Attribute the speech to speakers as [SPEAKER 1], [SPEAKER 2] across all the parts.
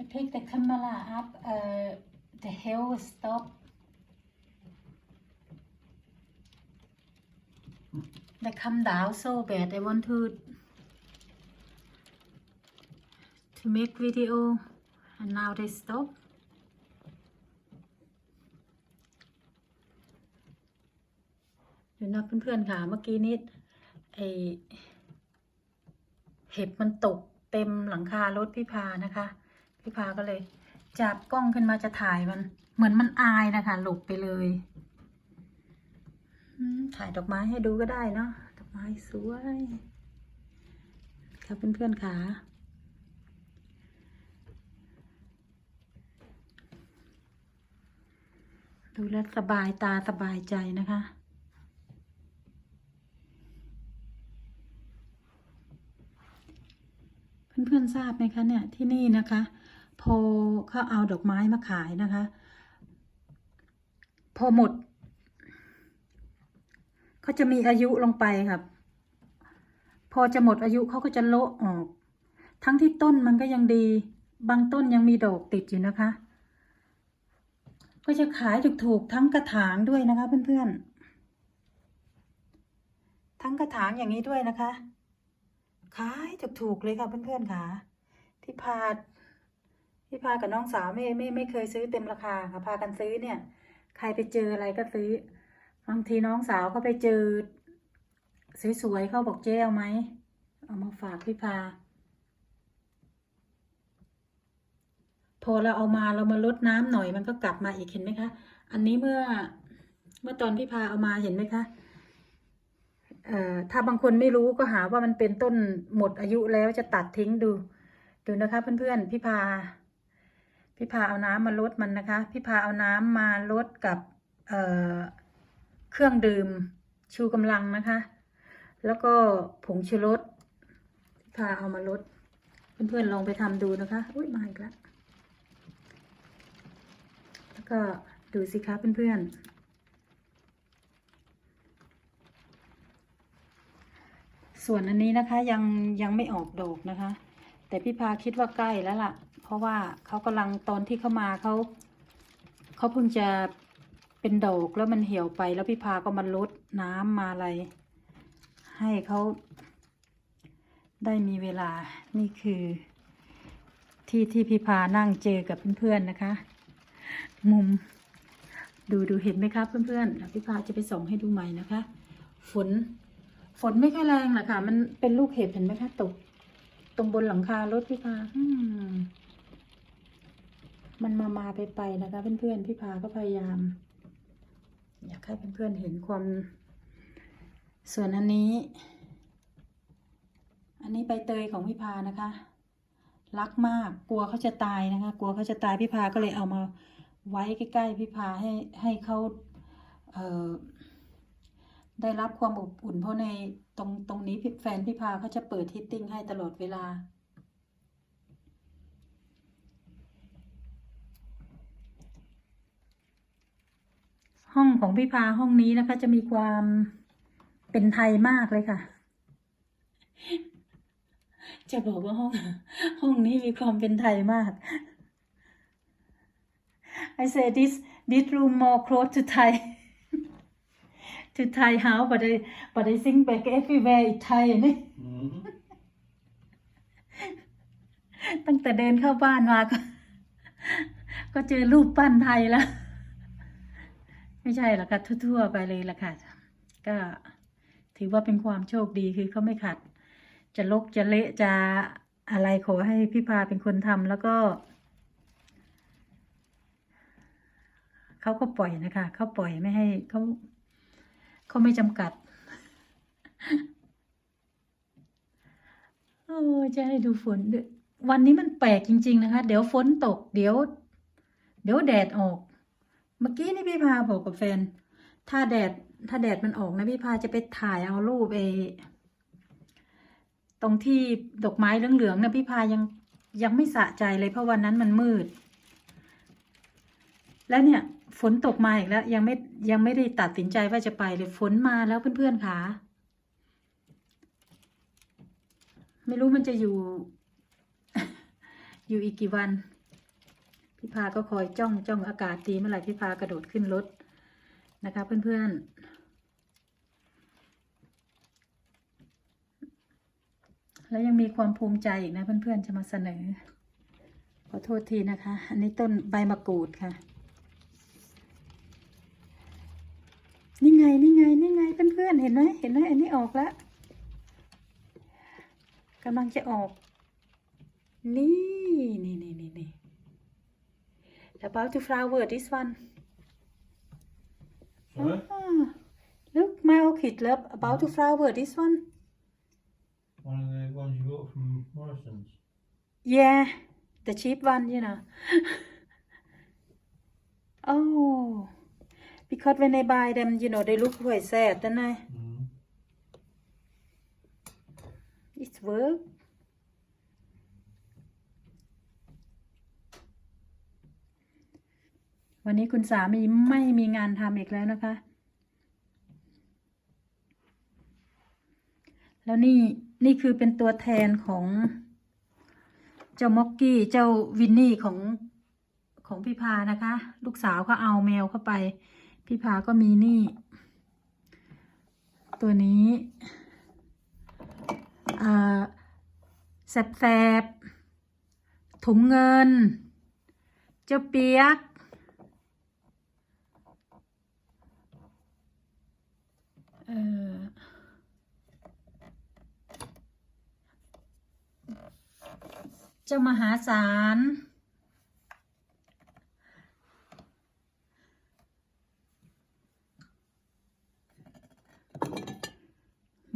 [SPEAKER 1] I picked the camera up. Uh, the hill stopped. They come down so bad. I want to to make video, and now they stop. เดี๋ยวนะเพื่อนๆค่ะเมื่อกี้นี้ไอเห็บมันตกเต็มหลังคารถพี่พานะคะ พี่พาก็เลย จับกล้องขึ้นมาจะถ่ายมัน เหมือนมันอายนะคะหลบไปเลยถ่ายดอกไม้ให้ดูก็ได้เนาะดอกไม้สวยค่ะเพื่อนๆค่ะดูแล้วสบายตาสบายใจนะคะ เพื่อนๆทราบไหมคะเนี่ยที่นี่นะคะ พอเขาเอาดอกไม้มาขายนะคะ พอหมดเขาจะมีอายุลงไปครับ พอจะหมดอายุเขาก็จะโละออก ทั้งที่ต้นมันก็ยังดี บางต้นยังมีดอกติดอยู่นะคะ ก็จะขายถูกๆทั้งกระถางด้วยนะคะ เพื่อนๆ ทั้งกระถางอย่างนี้ด้วยนะคะ ขายถูกๆเลยค่ะเพื่อนๆค่ะที่พาที่ พี่พากับน้องสาวไม่ไม่ไม่เคยซื้อเต็มราคาค่ะพากันซื้อเนี่ย ใครไปเจออะไรก็ซื้อบางทีน้องสาวเขาไปเจอสวยๆเขาบอกเจ๊เอาไหมเอามาฝากพี่พา พอเราเอามาเรามาลดน้ำหน่อยมันก็กลับมาอีกเห็นไหมคะ อันนี้เมื่อเมื่อตอนพี่พาเอามาเห็นไหมคะเอ่อถ้าบางคนไม่รู้ก็หาว่ามันเป็นต้นหมดอายุแล้วจะตัดทิ้งดู ดูนะคะเพื่อนๆพี่พา พี่พาเอาน้ำมาลดมันนะคะ พี่พาเอาน้ำมาลดกับเเครื่องดื่มชูกำลังนะคะ แล้วก็ผงชูรสพี่พาเอามาลด เพื่อนๆลองไปทำดูนะคะ อุ้ยมาอีกแล้วแล้วก็ดูสิคะเพื่อนๆส่วนอันนี้นะคะยังยังไม่ออกดอกนะคะ แต่พี่พาคิดว่าใกล้แล้วล่ะ เพราะว่าเขากำลังตอนที่เข้ามาเขาเขาเพิ่งจะเป็นดอกแล้วมันเหี่ยวไป แล้วพี่พาก็มาลดน้ำมาอะไร ให้เขาได้มีเวลานี่คือ ที่ที่พี่พานั่งเจอกับเพื่อนๆนะคะ มุม ดูดูเห็นไหมครับเพื่อนๆพี่พาจะไปส่องให้ดูใหม่นะคะ ฝนฝนไม่ค่อยแรงหรอกค่ะ มันเป็นลูกเห็บเห็นไหมคะตก รงบนหลังคารถพี่พาอืมมันมามาไปไปนะคะ เพื่อนๆพี่พาก็พยายาม อยากให้เพื่อนๆเห็นความส่วนอันนี้ อันนี้ใบเตยของพี่พานะคะ รักมากกลัวเขาจะตายนะคะ กลัวเขาจะตายพี่พาก็เลยเอามาไว้ใกล้ๆพี่พาให้ให้เขาเอ่อ ได้รับความอบอุ่นเพราะในตรงตรงนี้แฟนพี่พาเขาจะเปิดฮีตติ้งให้ตลอดเวลา ห้องของพี่พาห้องนี้นะคะ จะมีความเป็นไทยมากเลยค่ะ จะบอกว่าห้อง ห้องนี้มีความเป็นไทยมาก I say this this room more close to Thai to Thai house but I but I think back everywhere is Thai นี่
[SPEAKER 2] Mm.
[SPEAKER 1] ตั้งแต่เดินเข้าบ้านมาก็ ก็เจอรูปปั้นไทยแล้ว ไม่ใช่หรอกค่ะ ทั่วๆไปเลยล่ะค่ะ ก็ถือว่าเป็นความโชคดีคือเขาไม่ขัด จะลกจะเละจะอะไรขอให้พี่พาเป็นคนทำแล้วก็เขาก็ปล่อยนะคะ เขาปล่อยไม่ให้เขา เขาไม่จำกัดโอ้จะให้ดูฝนด้วยวันนี้มันแปลกจริง ๆ นะคะ เดี๋ยวฝนตก เดี๋ยว เดี๋ยวแดดออก เมื่อกี้นี่พี่พาบอกกับแฟน ถ้าแดด ถ้าแดดมันออกนะพี่พาจะไปถ่ายเอารูปเอตรงที่ดอกไม้เหลืองๆนะพี่พายังยังไม่สะใจเลยเพราะวันนั้นมันมืด แล้วเนี่ย ฝนตกมาอีกแล้ว ยังไม่ยังไม่ได้ตัดสินใจว่าจะไปเลยฝนมาแล้วเพื่อนๆค่ะ ไม่รู้มันจะอยู่ อยู่อีกกี่วัน พี่พาก็คอยจ้องจ้องอากาศดีเมื่อไหร่พี่พากระโดดขึ้นรถนะคะเพื่อนๆ แล้วยังมีความภูมิใจอีกนะเพื่อนๆจะมาเสนอ ขอโทษทีนะคะ อันนี้ต้นใบมะกรูดค่ะ ไงนี่ไงนี่ไงเพื่อนๆเห็นไหมเห็นไหมอันนี้ออกแล้วกำลังจะออก นี่นี่นี่นี่นี่ about to flower this one
[SPEAKER 2] Sorry?
[SPEAKER 1] ah, look my orchid love about to flower this one
[SPEAKER 2] One of the ones you got from Morrison's.
[SPEAKER 1] yeah the cheap one you know oh because when I buy them you know they look quite sad don't they
[SPEAKER 2] Mm.
[SPEAKER 1] It's work. วันนี้คุณสามีไม่มีงานทำอีกแล้วนะคะ แล้วนี่นี่คือเป็นตัวแทนของเจ้าม็อกกี้เจ้าวินนี่ของของพี่พานะคะ ลูกสาวเขาเอาแมวเข้าไป พี่พาก็มีนี่ ตัวนี้อ่าแสบๆถุงเงิน เจ้าเปียก เออเจ้ามหาศาล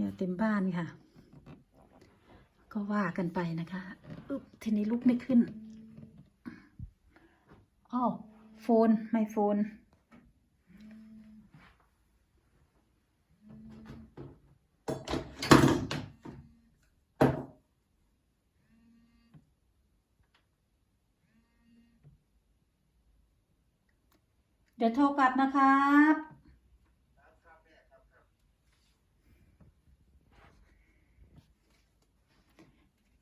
[SPEAKER 1] เนี่ยเต็มบ้านค่ะ ก็ว่ากันไปนะคะอึบทีนี้ลุกไม่ขึ้นอ้าวโฟนไม่โฟนเดี๋ยวโทรกลับนะครับ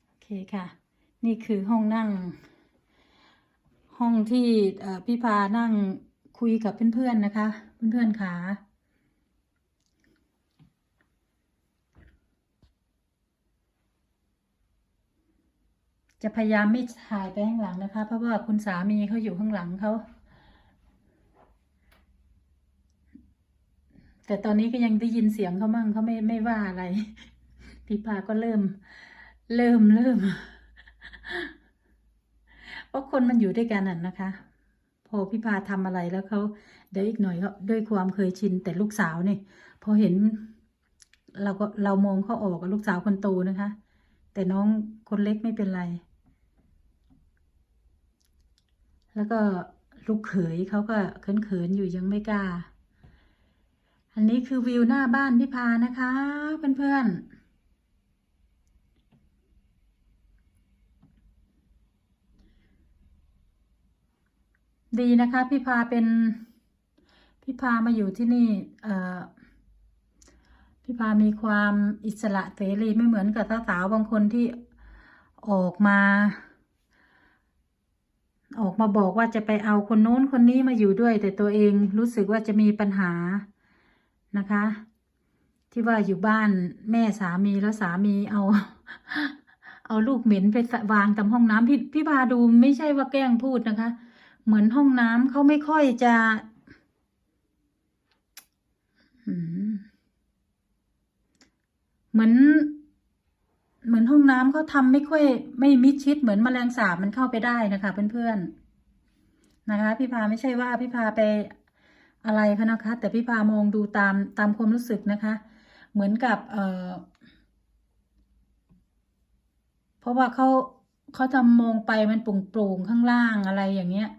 [SPEAKER 1] โอเคค่ะ นี่คือห้องนั่ง ห้องที่พี่พานั่งคุยกับเพื่อนๆนะคะ เพื่อนๆขาจะพยายามไม่ถ่ายไปข้างหลังนะคะ เพราะว่าคุณสามีเขาอยู่ข้างหลังเขา แต่ตอนนี้ก็ยังได้ยินเสียงเขามั่งเขาไม่ไม่ว่าอะไรพี่พาก็เริ่ม เริ่มเริ่มเพราะคนมันอยู่ด้วยกันน่ะนะคะพอพี่พาทำอะไรแล้วเขาเดี๋ยวอีกหน่อยก็ด้วยความเคยชินแต่ลูกสาวเนี่ยพอเห็น เราก็เรามองเขาออกกับลูกสาวคนโตนะคะ แต่น้องคนเล็กไม่เป็นไร แล้วก็ลูกเขยเขาก็เขินๆอยู่ยังไม่กล้า อันนี้คือวิวหน้าบ้านพี่พานะคะ เพื่อนๆ ดีนะคะ พี่พาเป็นพี่พามาอยู่ที่นี่ เอ่อพี่พามีความอิสระเสรีไม่เหมือนกับสาวๆบางคนที่ออกมา ออกมาบอกว่าจะไปเอาคนโน้นคนนี้มาอยู่ด้วย แต่ตัวเองรู้สึกว่าจะมีปัญหานะคะ ที่ว่าอยู่บ้านแม่สามีแล้วสามีเอา เอาลูกเหม็นไปวางตามห้องน้ำพี่พี่พาดูไม่ใช่ว่าแกล้งพูดนะคะ เหมือนห้องน้ำเขาไม่ค่อยจะเหมือน เหมือนห้องน้ำเขาทำไม่ค่อย ไม่มิดชิดเหมือนแมลงสาบมันเข้าไปได้นะคะ เพื่อนๆนะคะ พี่พาไม่ใช่ว่าพี่พาไปอะไรเขานะคะ แต่พี่พามองดูตามตามความรู้สึกนะคะ เหมือนกับ เอ่อเพราะว่าเขาเขาทำมองไปมันโปร่งๆข้างล่างอะไรอย่างเงี้ย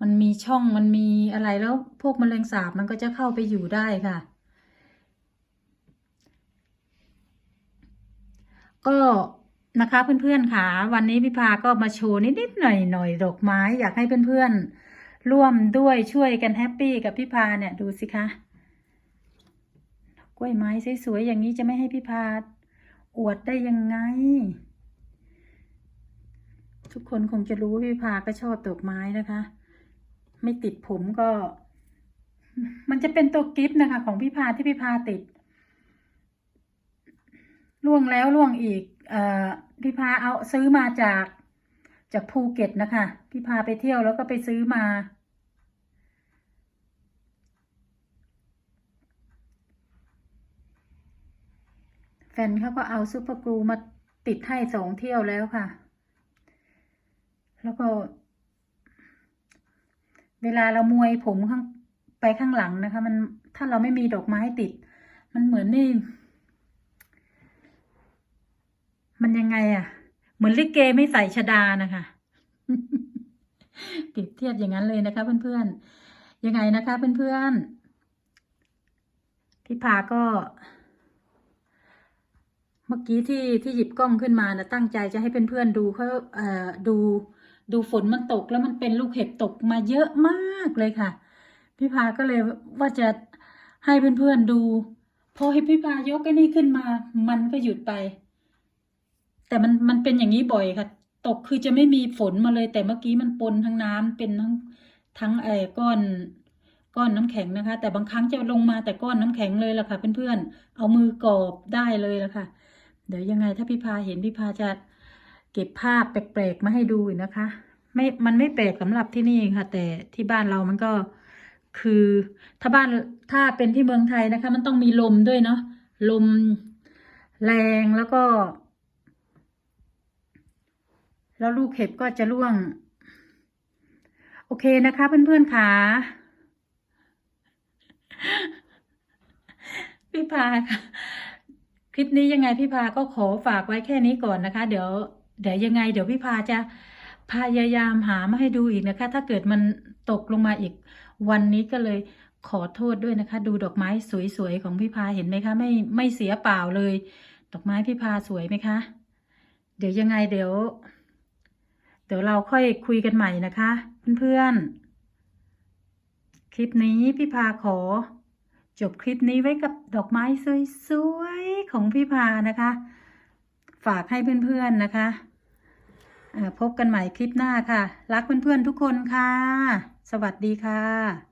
[SPEAKER 1] มันมีช่องมันมีอะไรแล้วพวกแมลงสาบมันก็จะเข้าไปอยู่ได้ค่ะ ก็นะคะเพื่อนๆค่ะ วันนี้พี่พาก็มาโชว์นิดๆหน่อยๆดอกไม้อยากให้เพื่อนๆ ร่วมด้วยช่วยกันแฮปปี้กับพี่พาเนี่ยดูสิคะกล้วยไม้สวยๆอย่างนี้จะไม่ให้พี่พาอวดได้ยังไง ทุกคนคงจะรู้ว่าพี่พาก็ชอบดอกไม้นะคะ ไม่ติดผมก็ มันจะเป็นตัวกิฟต์นะคะ ของพี่พาที่พี่พาติดล่วงแล้วล่วงอีกอพี่พาเอาซื้อมาจากจากภูเก็ตนะคะ พี่พาไปเที่ยวแล้วก็ไปซื้อมา แฟนเขาก็เอาซูเปอร์กรูมาติดให้สองเที่ยวแล้วค่ะ แล้วก็ เวลาเรามวยผมข้างไปข้างหลังนะคะ มันถ้าเราไม่มีดอกไม้ติด มันเหมือนนี่ มันยังไงอะเหมือนลิเกไม่ใส่ชดานะคะเปรียบเทียบอย่างนั้นเลยนะคะ เพื่อนๆ ยังไงนะคะเพื่อนๆพี่พาก็ เมื่อกี้ที่ที่หยิบกล้องขึ้นมานะตั้งใจจะให้เพื่อนๆดูเขาเอ่อดู ดูฝนมันตกแล้วมันเป็นลูกเห็บตกมาเยอะมากเลยค่ะ พี่พาก็เลยว่าจะให้เพื่อนๆดู พอให้พี่พายกไอ้นี่ขึ้นมา มันก็หยุดไป แต่มันมันเป็นอย่างนี้บ่อยค่ะ ตกคือจะไม่มีฝนมาเลย แต่เมื่อกี้มันปนทั้งน้ำเป็นทั้งทั้งไอ้ก้อนก้อนน้ำแข็งนะคะ แต่บางครั้งจะลงมาแต่ก้อนน้ำแข็งเลยล่ะค่ะเพื่อนๆเอามือกอบได้เลยล่ะค่ะ เดี๋ยวยังไงถ้าพี่พาเห็นพี่พาจะ เก็บภาพแปลกๆมาให้ดูนะคะ ไม่มันไม่แปลกสำหรับที่นี่ค่ะ แต่ที่บ้านเรามันก็คือถ้าบ้านถ้าเป็นที่เมืองไทยนะคะ มันต้องมีลมด้วยเนาะลมแรงแล้วก็ แล้วลูกเห็บก็จะร่วง โอเคนะคะเพื่อนๆค่ะพี่พาค่ะ คลิปนี้ยังไงพี่พาก็ขอฝากไว้แค่นี้ก่อนนะคะ เดี๋ยว เดี๋ยวยังไง เดี๋ยวพี่พาจะพยายามหามาให้ดูอีกนะคะ ถ้าเกิดมันตกลงมาอีกวันนี้ก็เลยขอโทษด้วยนะคะ ดูดอกไม้สวยๆของพี่พาเห็นไหมคะ ไม่ไม่เสียเปล่าเลย ดอกไม้พี่พาสวยไหมคะ เดี๋ยวยังไงเดี๋ยว เดี๋ยวเราค่อยคุยกันใหม่นะคะ เพื่อนๆ คลิปนี้พี่พาขอ จบคลิปนี้ไว้กับดอกไม้สวยๆของพี่พานะคะ ฝากให้เพื่อนๆนะคะ พบกันใหม่คลิปหน้าค่ะ รักเพื่อนๆทุกคนค่ะ สวัสดีค่ะ